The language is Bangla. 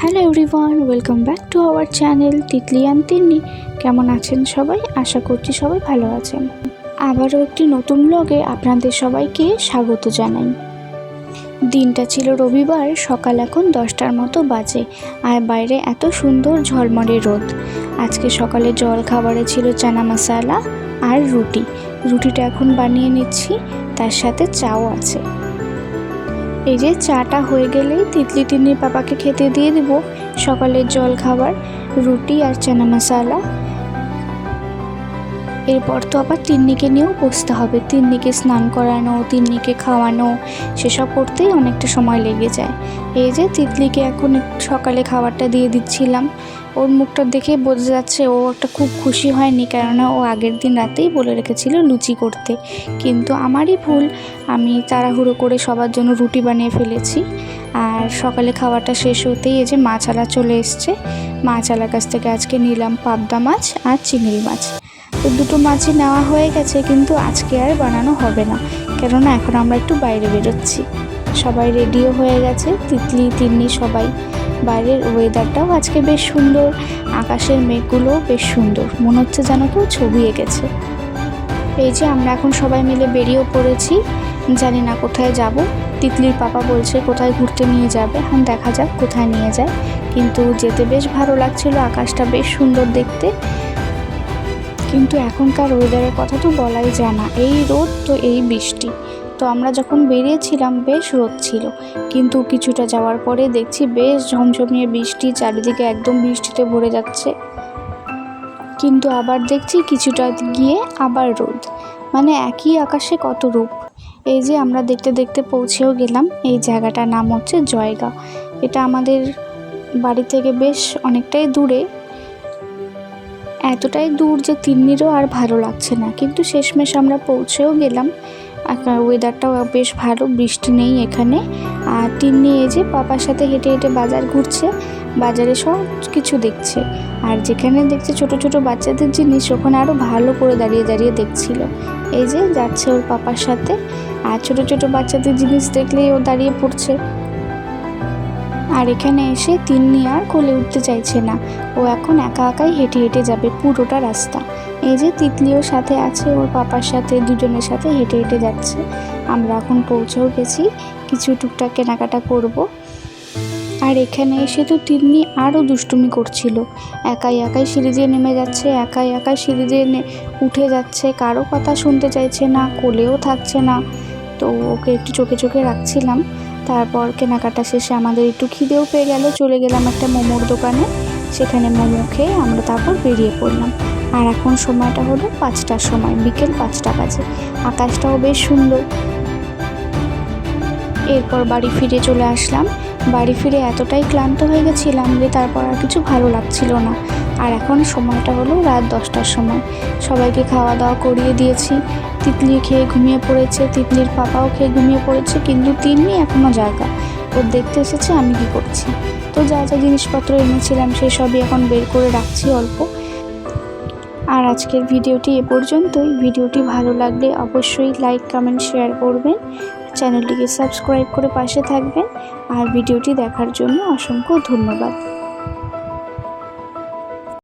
Hello everyone welcome back to our channel Titli and Tinni কেমন আছেন সবাই? আশা করছি সবাই ভালো আছেন। আবারও একটি নতুন ব্লগে আপনাদের সবাইকে স্বাগত জানাই। দিনটা ছিল রবিবার, সকাল এখন দশটার মতো বাজে। আর বাইরে এত সুন্দর ঝলমলে রোদ। আজকে সকালে জল খাবারে ছিল চানা মশালা আর রুটি। রুটিটা এখন বানিয়ে নিচ্ছি, তার সাথে চাও আছে। এই যে চাটা হয়ে গেলেই তিতলি টিন্নির পাপাকে খেতে দিয়ে দেব। সকালের জল খাবার, রুটি আর চানা মশালা। এরপর তো আবার তিন্নিকে নিয়েও বসতে হবে। তিন্নিকে স্নান করানো, তিন্নিকে খাওয়ানো, সেসব করতেই অনেকটা সময় লেগে যায়। এই যে তিতলিকে এখন সকালে খাবারটা দিয়ে দিচ্ছিলাম। ওর মুখটা দেখে বোঝা যাচ্ছে ও একটা খুব খুশি হয়নি কেননা ও আগের দিন রাতেই বলে রেখেছিল লুচি করতে। কিন্তু আমারই ভুল, আমি তাড়াহুড়ো করে সবার জন্য রুটি বানিয়ে ফেলেছি। আর সকালে খাওয়াটা শেষ হতেই এই যে মাছালা চলে এসছে। মাছালার কাছ থেকে আজকে নিলাম পাবদা মাছ আর চিংড়ি মাছ। তো দুটো মাছই নেওয়া হয়ে গেছে, কিন্তু আজকে আর বানানো হবে না। কেননা এখন আমরা একটু বাইরে বেরোচ্ছি। সবাই রেডিও হয়ে গেছে, তিতলি, তিন্নি সবাই। বাইরের ওয়েদারটাও আজকে বেশ সুন্দর। আকাশের মেঘগুলোও বেশ সুন্দর। মনে হচ্ছে যেন কেউ ছবি এঁকেছে। এই যে আমরা এখন সবাই মিলে বেরিয়েও পড়েছি। জানি না কোথায় যাব। তিতলির পাপা বলছে কোথায় ঘুরতে নিয়ে যাবে। এখন দেখা যাক কোথায় নিয়ে যায়। কিন্তু যেতে বেশ ভালো লাগছিল। আকাশটা বেশ সুন্দর দেখতে। কিন্তু এখনকার ওয়েদারের কথা তো বলাই যায় না। এই রোদ তো এই বৃষ্টি। তো আমরা যখন বেরিয়েছিলাম, বেশ রোদ ছিল। কিন্তু কিছুটা যাওয়ার পরে দেখছি বেশ ঝমঝমিয়ে বৃষ্টি, চারিদিকে একদম বৃষ্টিতে ভরে যাচ্ছে। কিন্তু আবার দেখছি কিছুটা গিয়ে আবার রোদ। মানে একই আকাশে কত রূপ। এই যে আমরা দেখতে দেখতে পৌঁছেও গেলাম, এই জায়গাটার নাম হচ্ছে জয়গা। এটা আমাদের বাড়ি থেকে বেশ অনেকটাই দূরে। এতটাই দূর যে তিন্নিরও আর ভালো লাগছে না। কিন্তু শেষমেশ আমরা পৌঁছেও গেলাম। ওয়েদারটাও বেশ ভালো, বৃষ্টি নেই এখানে। আর তিন্নি এই যে পাপার সাথে হেঁটে হেঁটে বাজার ঘুরছে, বাজারে সব কিছু দেখছে। আর যেখানে দেখছে ছোট ছোট বাচ্চাদের জিনিস, ওখানে আরও ভালো করে দাঁড়িয়ে দাঁড়িয়ে দেখছিল। এই যে যাচ্ছে ওর পাপার সাথে, আর ছোট ছোট বাচ্চাদের জিনিস দেখলেই ও দাঁড়িয়ে পড়ছে। আর এখানে এসে তিন্নি আর কোলে উঠতে চাইছে না। ও এখন একা একাই হেঁটে হেঁটে যাবে পুরোটা রাস্তা। এই যে তিতলিও সাথে আছে, ওর পাপার সাথে, দুজনের সাথে হেঁটে হেঁটে যাচ্ছে। আমরা এখন পৌঁছেও গেছি, কিছু টুকটাক কেনাকাটা করব। আর এখানে এসে তো তিন্নি আরও দুষ্টুমি করছিল। একাই একাই সিঁড়ি দিয়ে নেমে যাচ্ছে, একাই একাই সিঁড়ি দিয়ে উঠে যাচ্ছে, কারও কথা শুনতে চাইছে না, কোলেও থাকছে না। তো ওকে একটু চোখে চোখে রাখছিলাম। তারপর কেনাকাটা শেষে আমাদের একটু খিদেও পেয়ে গেল, চলে গেলাম একটা মোমোর দোকানে। সেখানে মোমো খেয়ে আমরা তারপর বেরিয়ে পড়লাম। আর এখন সময়টা হলো পাঁচটার সময়, বিকেল পাঁচটা বাজে। আকাশটাও বেশ সুন্দর। এরপর বাড়ি ফিরে চলে আসলাম। বাড়ি ফিরে এতটাই ক্লান্ত হয়ে গেছিলাম যে তারপর আর কিছু ভালো লাগছিল না। আর এখন সময়টা হলো রাত দশটার সময়। সবাইকে খাওয়া দাওয়া করিয়ে দিয়েছি। তিতলি খেয়ে ঘুমিয়ে পড়েছে, তিতলির পাপাও খেয়ে ঘুমিয়ে পড়েছে, কিন্তু তিন্নি এখনও জায়গা ও দেখতে এসেছে, আমি কি করছি? তো যা যা জিনিসপত্র এনেছিলাম, সেই সবই এখন বের করে রাখছি অল্প। আর আজকের ভিডিওটি এ পর্যন্তই। ভিডিওটি ভালো লাগলে অবশ্যই লাইক কমেন্ট শেয়ার করবেন। চ্যানেলটিকে সাবস্ক্রাইব করে পাশে থাকবেন। আর ভিডিওটি দেখার জন্য অসংখ্য ধন্যবাদ।